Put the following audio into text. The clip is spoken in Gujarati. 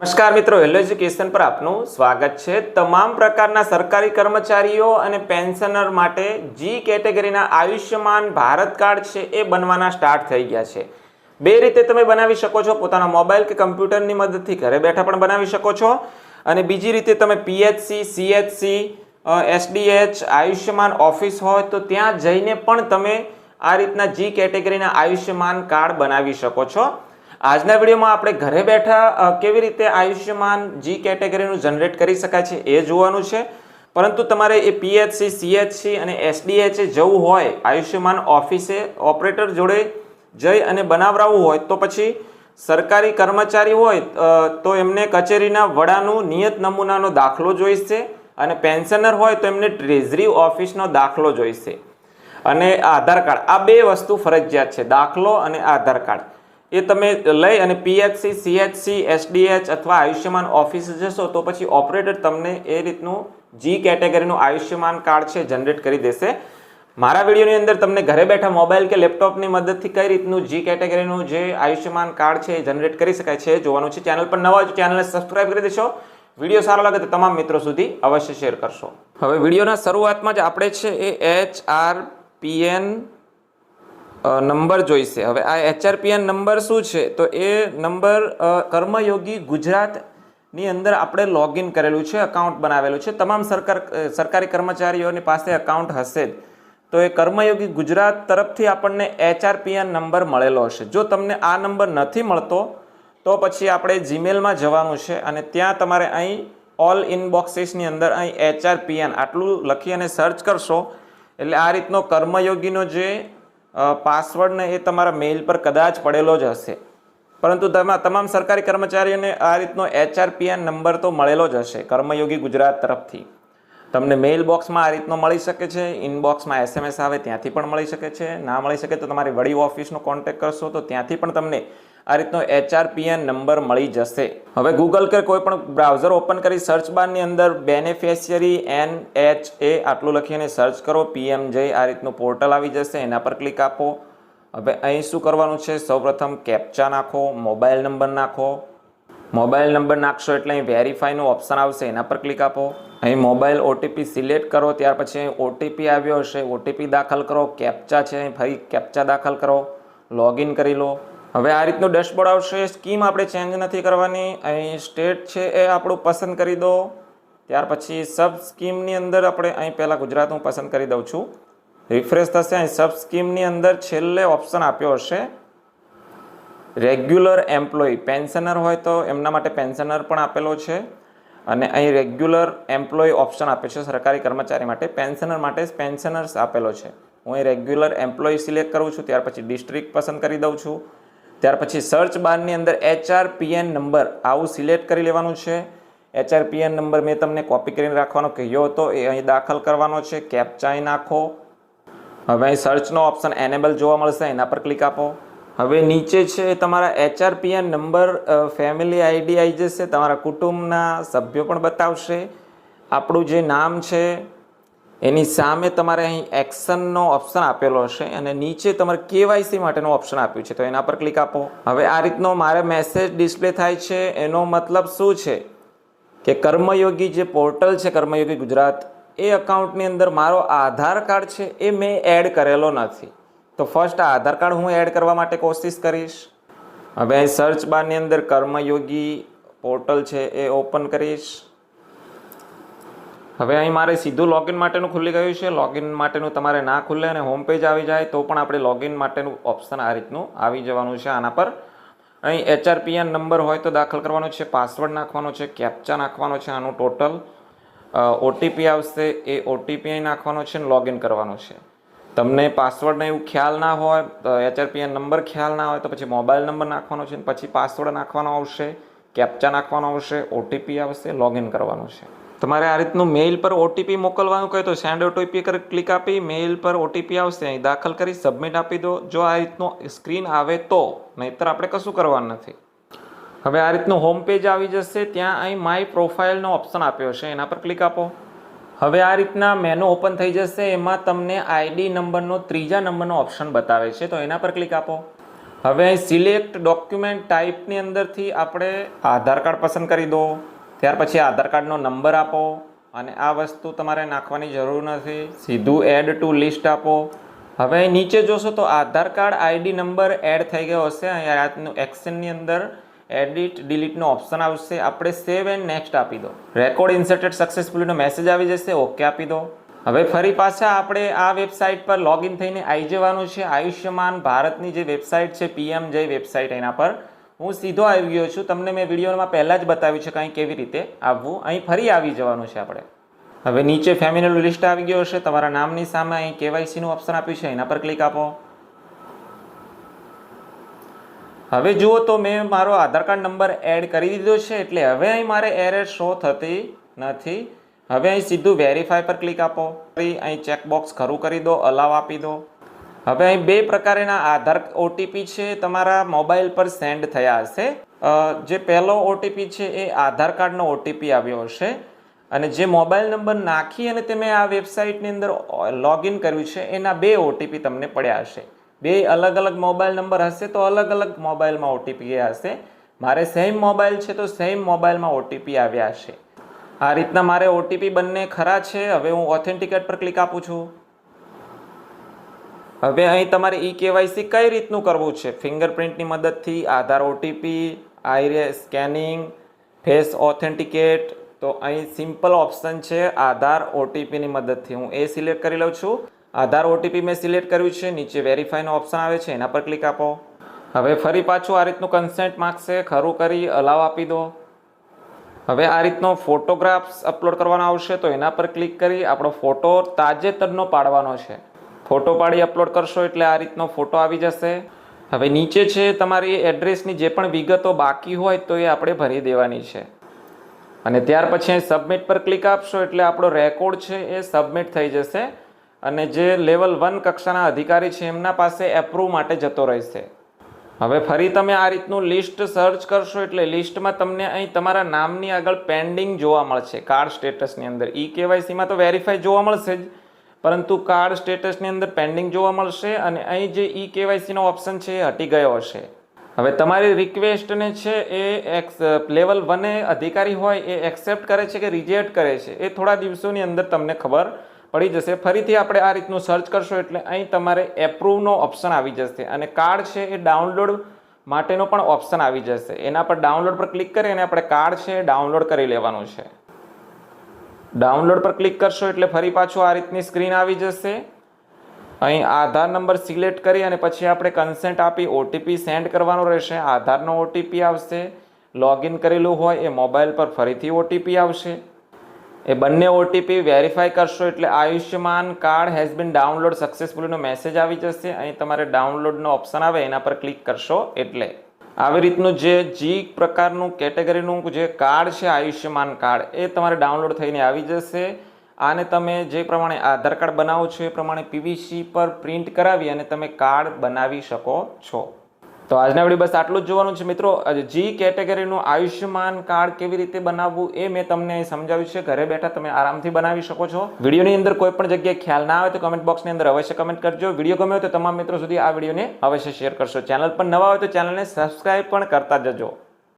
નમસ્કાર મિત્રો, હેલો એજ્યુકેશન પર આપનું સ્વાગત છે. તમામ પ્રકારના સરકારી કર્મચારીઓ અને પેન્શનર માટે જી કેટેગરીના આયુષ્યમાન ભારત કાર્ડ છે એ બનવાના સ્ટાર્ટ થઈ ગયા છે. બે રીતે તમે બનાવી શકો છો. પોતાના મોબાઈલ કે કમ્પ્યુટરની મદદથી ઘરે બેઠા પણ બનાવી શકો છો. અને બીજી રીતે તમે PHC CHC SDH Ayushman office હોય તો ત્યાં જઈને પણ તમે આ રીતના જી કેટેગરીના આયુષ્યમાન કાર્ડ બનાવી શકો છો. આજના વિડીયોમાં આપણે ઘરે બેઠા કેવી રીતે આયુષ્યમાન જી કેટેગરીનું જનરેટ કરી શકાય છે એ જોવાનું છે. પરંતુ તમારે એ પીએચસી સીએચસી અને એસડીએચએ જવું હોય, આયુષ્યમાન ઓફિસે ઓપરેટર જોડે જઈ અને બનાવરાવવું હોય, તો પછી સરકારી કર્મચારી હોય તો એમને કચેરીના વડાનું નિયત નમૂનાનો દાખલો જોઈશે અને પેન્શનર હોય, તો એમને ટ્રેઝરી ઓફિસનો દાખલો જોઈશે. અને આધાર કાર્ડ, આ બે વસ્તુ ફરજિયાત છે, દાખલો અને આધાર કાર્ડ. એ તમે લઈ અને પીએચસી સીએચસી એસડીએચ અથવા આયુષ્યમાન ઓફિસ જશો તો પછી ઓપરેટર તમને એ રીતનું જી કેટેગરીનું આયુષ્યમાન કાર્ડ છે, જનરેટ કરી દેશે. મારા વિડીયોની અંદર તમને ઘરે બેઠા મોબાઈલ કે લેપટોપની મદદથી કઈ રીતનું જી કેટેગરીનું જે આયુષ્યમાન કાર્ડ છે એ જનરેટ કરી શકાય છે જોવાનું છે. ચેનલ પર નવા ચેનલને સબસ્ક્રાઇબ કરી દેશો. વીડિયો સારો લાગે તો તમામ મિત્રો સુધી અવશ્ય શેર કરશો. હવે વિડીયોના શરૂઆતમાં જ આપણે છે એ એચ આર પીએન નંબર જોઈશે. હવે આ એચઆરપીએન નંબર શું છે? તો એ નંબર કર્મયોગી ગુજરાતની અંદર આપણે લોગિન કરેલું છે અકાઉન્ટ બનાવેલું છે. તમામ સરકાર સરકારી કર્મચારીઓની પાસે અકાઉન્ટ હશે જ. તો એ કર્મયોગી ગુજરાત તરફથી આપણને એચઆરપીએન નંબર મળેલો હશે. જો તમને આ નંબર નથી મળતો, તો પછી આપણે જીમેલમાં જવાનું છે અને ત્યાં તમારે અહીં ઓલ ઇનબોક્સીસની અંદર અહીં એચઆરપીએન આટલું લખી અને સર્ચ કરશો. એટલે આ રીતનો કર્મયોગીનો જે પાસવર્ડ ને એ તમારા મેઇલ પર કદાચ પડેલો જ હશે. પરંતુ તમા, તમામ સરકારી કર્મચારીઓને આ રીતનો એચઆરપીએન નંબર તો મળેલો જ હશે, કર્મયોગી ગુજરાત તરફથી. તમને મેઇલ બોક્સમાં આ રીતનો મળી શકે છે ઇનબોક્સમાં એસએમએસ આવે ત્યાંથી પણ મળી શકે છે, ના મળી શકે તો તમારી વડી ઓફિસનો કોન્ટેક્ટ કરશો તો ત્યાંથી પણ તમને આ રીતનો એચઆરપીએન નંબર મળી જશે. હવે ગૂગલ કે કોઈ પણ બ્રાઉઝર ઓપન કરી સર્ચ બારની અંદર બેનિફિશિયરી એન એચ એ આટલું લખીને સર્ચ કરો પીએમ જય આ રીતનું પોર્ટલ આવી જશે, એના પર ક્લિક આપો. હવે અહીં શું કરવાનું છે? સૌપ્રથમ કેપ્ચા નાખો મોબાઈલ નંબર નાખો. મોબાઈલ નંબર નાખશો એટલે અહીં વેરીફાઈનું ઓપ્શન આવશે. એના પર ક્લિક આપો. અહીં મોબાઈલ ઓટીપી સિલેક્ટ કરો, ત્યાર પછી અહીં ઓટીપી આવ્યો હશે. ઓટીપી દાખલ કરો કેપ્ચા છે અહીં. ફરી કેપ્ચા દાખલ કરો. લોગિન કરી લો. હવે આ રીતનું ડેશબોર્ડ આવશે. સ્કીમ આપણે ચેન્જ નથી કરવાની. અહીં સ્ટેટ છે એ આપણું પસંદ કરી દો. ત્યાર પછી સબ સ્કીમની અંદર આપણે અહીં પહેલાં ગુજરાત હું પસંદ કરી દઉં છું. રિફ્રેશ થશે. અહીં સબ સ્કીમની અંદર છેલ્લે ઓપ્શન આપ્યો હશે. રેગ્યુલર એમ્પ્લોય, પેન્શનર હોય તો એમના માટે પેન્શનર પણ આપેલો છે. અને અહીં રેગ્યુલર એમ્પ્લોય ઓપ્શન આપે છે સરકારી કર્મચારી માટે. પેન્શનર માટે પેન્શનર્સ આપેલો છે. હું અહીં રેગ્યુલર એમ્પ્લોય સિલેક્ટ કરું છું, ત્યાર પછી ડિસ્ટ્રિક્ટ પસંદ કરી દઉં છું. ત્યાર પછી સર્ચ બારની અંદર એચઆર પીએન નંબર આવું સિલેક્ટ કરી લેવાનું છે. એચઆર પીએન નંબર મેં તમને કોપી કરીને રાખવાનો કહ્યો હતો, એ અહીં દાખલ કરવાનો છે. કેપ્ચાઈ નાખો. હવે અહીં સર્ચનો ઓપ્શન એનેબલ જોવા મળશે, એના પર ક્લિક આપો. હવે નીચે છે તમારા એચઆરપીએન નંબર ફેમિલી આઈડી આવી જશે, તમારા કુટુંબના સભ્યો પણ બતાવશે. આપણું જે નામ છે, એની સામે તમારે અહીં એક્શનનો ઓપ્શન આપેલો હશે અને નીચે તમારે કેવાયસી માટેનું ઓપ્શન આપ્યું છે. તો એના પર ક્લિક આપો. હવે આ રીતનો મારે મેસેજ ડિસ્પ્લે થાય છે. એનો મતલબ શું છે? કે કર્મયોગી જે પોર્ટલ છે, કર્મયોગી ગુજરાત, એ અકાઉન્ટની અંદર મારો આધાર કાર્ડ છે, એ મેં એડ કરેલો નથી. તો ફર્સ્ટ આ આધાર કાર્ડ હું એડ કરવા માટે કોશિશ કરીશ. હવે અહીં સર્ચ બારની અંદર કર્મયોગી પોર્ટલ છે એ ઓપન કરીશ. હવે અહીં મારે સીધું લોગિન માટેનું ખુલ્લી ગયું છે. લોગિન માટેનું તમારે ના ખુલ્લે અને હોમ પેજ આવી જાય તો પણ આપણે લોગિન માટેનું ઓપ્શન આ રીતનું આવી જવાનું છે આના પર. અહીં એચઆરપીએન નંબર હોય તો દાખલ કરવાનો છે પાસવર્ડ નાખવાનો છે કેપ્ચા નાખવાનો છે, આનું ટોટલ ઓટીપી આવશે એ ઓટીપી નાખવાનો છે અને લોગિન કરવાનો છે. તમને પાસવર્ડને એવું ખ્યાલ ના હોય, તો એચઆરપીએન નંબર ખ્યાલ ના હોય, તો પછી મોબાઈલ નંબર નાખવાનો છે પછી પાસવર્ડ નાખવાનો આવશે કેપ્ચા નાખવાનો આવશે ઓટીપી આવશે લોગિન કરવાનું છે. તમારે આ રીતનું મેઇલ પર ઓટીપી મોકલવાનું કહે તો સેન્ડ ઓટીપી પર ક્લિક આપી મેઇલ પર ઓટીપી આવશે, અહીં દાખલ કરી સબમિટ આપી દો. જો આ રીતનો સ્ક્રીન આવે તો, નહીતર આપણે કશું કરવાનું નથી. હવે આ રીતનું હોમ પેજ આવી જશે, ત્યાં અહીં માય પ્રોફાઇલનો ઓપ્શન આપ્યો છે, એના પર ક્લિક આપો. હવે આ રીતના મેનુ ઓપન થઈ જશે, એમાં તમને આઈડી નંબરનો ત્રીજા નંબરનો ઓપ્શન બતાવે છે, તો એના પર ક્લિક આપો. હવે સિલેક્ટ ડોક્યુમેન્ટ ટાઈપની અંદરથી આપણે આધાર કાર્ડ પસંદ કરી દો, ત્યાર પછી આધાર કાર્ડનો નંબર આપો, અને આ વસ્તુ તમારે નાખવાની જરૂર નથી, સીધું એડ ટુ લિસ્ટ આપો. હવે નીચે જોશો તો Aadhaar card ID number add થઈ ગયો હશે, અહીંયા આજનું એક્શનની અંદર એડિટ ડિલીટનો ઓપ્શન આવશે. આપણે સેવ એન્ડ નેક્સ્ટ આપી દો. રેકોર્ડ ઇન્સર્ટેડ સક્સેસફુલીનો મેસેજ આવી જશે. ઓકે આપી દો. હવે ફરી પાછા આપણે આ વેબસાઇટ પર લોગિન થઈને આવી જવાનું છે. આયુષ્યમાન ભારતની જે વેબસાઇટ છે પીએમ જય વેબસાઇટ એના પર હું સીધો આવી ગયો છું. તમને મેં વિડીયોમાં પહેલાં જ બતાવ્યું છે કે કેવી રીતે આવવું. અહીં ફરી આવી જવાનું છે આપણે. હવે નીચે ફેમિલીનું લિસ્ટ આવી ગયો હશે. તમારા નામની સામે અહીં કેવાયસીનું ઓપ્શન આપ્યું છે. એના પર ક્લિક આપો. હવે જુઓ તો મેં મારો આધાર કાર્ડ નંબર એડ કરી દીધો છે, એટલે હવે અહીં મારે એરર શો થતી નથી. હવે અહીં સીધું વેરીફાઈ પર ક્લિક આપો. અહીં ચેકબોક્સ ખરું કરી દો અલાવ આપી દો. હવે અહીં બે પ્રકારના આધાર ઓટીપી છે, તમારા મોબાઈલ પર સેન્ડ થયા હશે. જે પહેલો ઓટીપી છે એ આધાર કાર્ડનો ઓટીપી આવ્યો હશે. અને જે મોબાઈલ નંબર નાખી અને તમે આ વેબસાઇટની અંદર લોગિન કર્યું છે, એના બે ઓટીપી તમને પડ્યા હશે. બે અલગ અલગ મોબાઈલ નંબર હશે તો અલગ અલગ મોબાઈલમાં ઓટીપી ગયા હશે. મારે સેમ મોબાઈલ છે તો સેમ મોબાઈલમાં ઓટીપી આવ્યા હશે. આ રીતના મારે ઓટીપી બંને ખરા છે? હવે હું ઓથેન્ટિકેટ પર ક્લિક આપું છું. હવે અહીં તમારે ઈ કેવાયસી કઈ રીતનું કરવું છે? ફિંગરપ્રિન્ટની મદદથી, Aadhaar OTP iris scanning, face authenticate તો અહીં સિમ્પલ ઓપ્શન છે, આધાર ઓટીપીની મદદથી. હું એ સિલેક્ટ કરી લઉં છું. આધાર ઓટીપી મેં સિલેક્ટ કર્યું છે, નીચે વેરીફાઈનો ઓપ્શન આવે છે, એના પર ક્લિક આપો. હવે ફરી પાછું આ રીતનું કન્સેન્ટ માગશે, ખરું કરી અલાવ આપી દો. હવે આ રીતનો ફોટોગ્રાફ્સ અપલોડ કરવાનો આવશે, તો એના પર ક્લિક કરી આપણો ફોટો તાજેતરનો પાડવાનો છે. ફોટો પાડી અપલોડ કરશો એટલે આ રીતનો ફોટો આવી જશે. હવે નીચે છે, તમારી એડ્રેસની જે પણ વિગતો બાકી હોય, તો એ આપણે ભરી દેવાની છે. અને ત્યાર પછી સબમિટ પર ક્લિક આપશો એટલે આપણો રેકોર્ડ છે, એ સબમિટ થઈ જશે. અને જે લેવલ વન કક્ષાના અધિકારી છે, એમના પાસે એપ્રુવ માટે જતો રહેશે. હવે ફરી તમે આ રીતનું લિસ્ટ સર્ચ કરશો એટલે લિસ્ટમાં તમને અહીં તમારા નામની આગળ પેન્ડિંગ જોવા મળશે. કાર્ડ સ્ટેટસની અંદર. ઈ કેવાયસીમાં તો વેરીફાઈ જોવા મળશે જ, પરંતુ કાર્ડ સ્ટેટસની અંદર પેન્ડિંગ જોવા મળશે અને અહીં જે ઈ કેવાયસીનો ઓપ્શન છે, એ હટી ગયો હશે. હવે તમારી રિક્વેસ્ટને છે, એ એક્સ લેવલ વને અધિકારી હોય, એ એક્સેપ્ટ કરે છે કે રિજેક્ટ કરે છે, એ થોડા દિવસોની અંદર તમને ખબર પડી જશે. ફરીથી આપણે આ રીતનું સર્ચ કરશો એટલે અહીં તમારે એપ્રુવનો ઓપ્શન આવી જશે અને કાર્ડ છે એ ડાઉનલોડ માટેનો પણ ઓપ્શન આવી જશે. એના પર ડાઉનલોડ પર ક્લિક કરી અને આપણે કાર્ડ છે ડાઉનલોડ કરી લેવાનું છે. ડાઉનલોડ પર ક્લિક કરશો એટલે ફરી પાછું આ રીતની સ્ક્રીન આવી જશે. અહીં આધાર નંબર સિલેક્ટ કરી અને પછી આપણે કન્સેન્ટ આપી ઓટીપી સેન્ડ કરવાનો રહેશે. આધારનો ઓટીપી આવશે. લોગિન કરેલું હોય એ મોબાઈલ પર ફરીથી ઓટીપી આવશે. એ બંને ઓટીપી વેરીફાઈ કરશો એટલે Ayushman card has been download સક્સેસફુલીનો message આવી જશે. અહીં તમારે ડાઉનલોડનો ઓપ્શન આવે, એના પર ક્લિક કરશો એટલે. આવી રીતનું જે જી પ્રકારનું કેટેગરીનું જે કાર્ડ છે, આયુષ્યમાન કાર્ડ, એ તમારે ડાઉનલોડ થઈને આવી જશે. આને તમે જે પ્રમાણે આધાર કાર્ડ બનાવો છો, એ પ્રમાણે પીવીસી પર પ્રિન્ટ કરાવી અને તમે કાર્ડ બનાવી શકો છો. તો આજના વીડિયો બસ આટલું જ જોવાનું છે. મિત્રો જી કેટેગરીનું આયુષ્યમાન કાર્ડ કેવી રીતે બનાવવું એ મેં તમને સમજાવ્યું છે. ઘરે બેઠા તમે આરામથી બનાવી શકો છો. વિડીયોની અંદર કોઈ પણ જગ્યાએ ખ્યાલ ના આવે તો કમેન્ટ બોક્સની અંદર અવશ્ય કમેન્ટ કરજો. વીડિયો ગમ્યો તો તમામ મિત્રો સુધી આ વિડીયોને અવશ્ય શેર કરશો. ચેનલ પર નવા હોય તો ચેનલને સબસ્ક્રાઇબ પણ કરતા જજો.